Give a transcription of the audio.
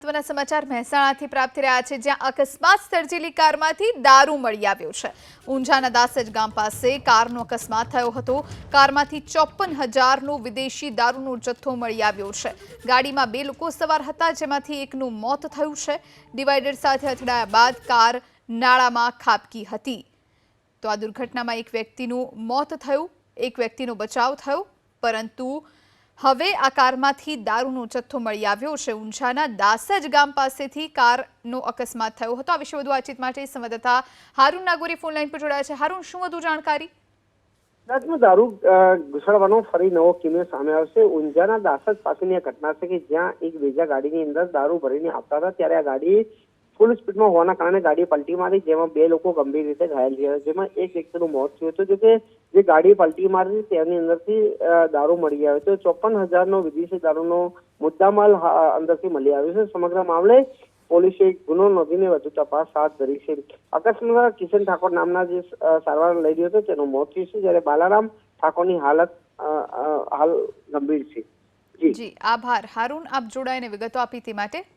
મહત્વના સમાચાર મહેસાણાથી પ્રાપ્ત રહ્યા છે, જ્યાં અકસ્માત સર્જેલી કારમાંથી દારૂ મળી આવ્યો છે. ઊંઝાના દાસજ ગામ પાસે કારનો અકસ્માત થયો હતો. કારમાંથી ચોપન હજારનો વિદેશી દારૂનો જથ્થો મળી આવ્યો છે. ગાડીમાં બે લોકો સવાર હતા, જેમાંથી એકનું મોત થયું છે. ડિવાઈડર સાથે અથડાયા બાદ કાર નાળામાં ખાબકી હતી. તો આ દુર્ઘટનામાં એક વ્યક્તિનું મોત થયું, એક વ્યક્તિનો બચાવ થયો, પરંતુ હવે આ કારમાંથી દારૂનો જથ્થો મળી આવ્યો છે. ઊંઝાના દાસજ ગામ પાસેથી કારનો અકસ્માત થયો હતો. આ વિશે વધુ વાતચીત માટે સંવાદદાતા હારૂન નાગોરી ફોન લાઈન પર જોડાયા છે. હારૂન, શું વધુ જાણકારી? ગુજરાતમાં દારૂ ઘુસાડવાનો ફરી નવો કિમિયો સામે આવશે. ઊંઝાના દાસજ પાસેની આ ઘટના છે કે જ્યાં એક બીજા ગાડીની અંદર દારૂ ભરીને આવતા હતા. ત્યારે આ ગાડી ફૂલ સ્પીડમાં હોવાના કારણે ગાડી પલટી મારી જેમાં બે લોકો ગંભીર રીતે ઘાયલ થયા જેમાં એક વ્યક્તિનું મોત થયું હતું. જોકે જે ગાડી પલટી મારી તેની અંદરથી દારૂ મળી આવ્યો હતો. ચોપન હજારનો વિદેશી દારૂનો મુદ્દામાલ અંદરથી મળી આવ્યો છે. સમગ્ર મામલે પોલીસે ગુનો નોંધીને વધુ તપાસ હાથ ધરી છે. અકસ્માત કિશન ઠાકોર નામના જે સારવાર લઈ રહ્યો હતો, તેનું મોત થયું છે, જ્યારે બાલારામ ઠાકોરની હાલત હાલ ગંભીર છે. જી, આભાર. હારૂન, આપ જોડાઈને વિગતો આપી તે માટે.